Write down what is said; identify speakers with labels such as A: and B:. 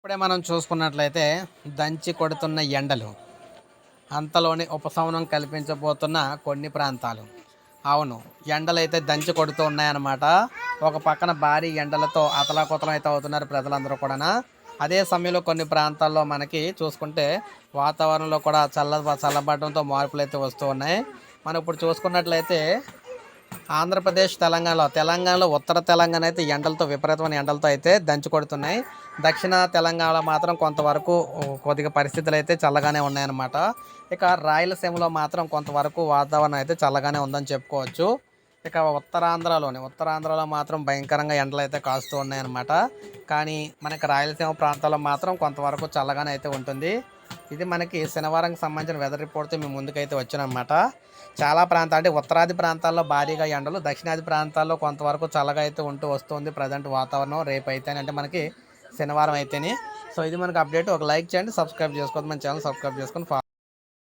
A: ఇప్పుడే మనం చూసుకున్నట్లయితే దంచి కొడుతున్న ఎండలు అంతలోని ఉపశమనం కల్పించబోతున్న కొన్ని ప్రాంతాలు. అవును ఎండలు అయితే దంచి కొడుతూ ఉన్నాయన్నమాట. ఒక పక్కన భారీ ఎండలతో అతలాకుతలం అయితే అవుతున్నారు ప్రజలందరూ కూడా అదే సమయంలో కొన్ని ప్రాంతాల్లో మనకి చూసుకుంటే వాతావరణంలో కూడా చల్ల చల్లబడడంతో మార్పులు అయితే వస్తూ ఉన్నాయి. మనం ఇప్పుడు చూసుకున్నట్లయితే ఆంధ్రప్రదేశ్ తెలంగాణలో. తెలంగాణలో ఉత్తర తెలంగాణ అయితే ఎండలతో విపరీతమైన ఎండలతో అయితే దంచుకొడుతున్నాయి. దక్షిణ తెలంగాణలో మాత్రం కొంతవరకు కొద్దిగా పరిస్థితులు అయితే చల్లగానే ఉన్నాయన్నమాట. ఇక రాయలసీమలో మాత్రం కొంతవరకు వాతావరణం అయితే చల్లగానే ఉందని చెప్పుకోవచ్చు. ఇక ఉత్తరాంధ్రలోని ఉత్తరాంధ్రలో మాత్రం భయంకరంగా ఎండలు అయితే కాస్తూ ఉన్నాయన్నమాట. కానీ మనకి రాయలసీమ ప్రాంతాల్లో మాత్రం కొంతవరకు చల్లగానే అయితే ఉంటుంది. ఇది మనకి శనివారంకి సంబంధించిన వెదర్ రిపోర్ట్తో మేము ముందుకైతే వచ్చానమాట చాలా ప్రాంతాలు అంటే ఉత్తరాది ప్రాంతాల్లో భారీగా ఎండలు దక్షిణాది ప్రాంతాల్లో కొంతవరకు చల్లగా అయితే ఉంటూ వస్తుంది ప్రజెంట్ వాతావరణం రేపు అయితే అంటే మనకి శనివారం అయితేనే. సో ఇది మనకి అప్డేట్ ఒక లైక్ చేయండి సబ్స్క్రైబ్ చేసుకోండి మన ఛానల్ సబ్స్క్రైబ్ చేసుకొని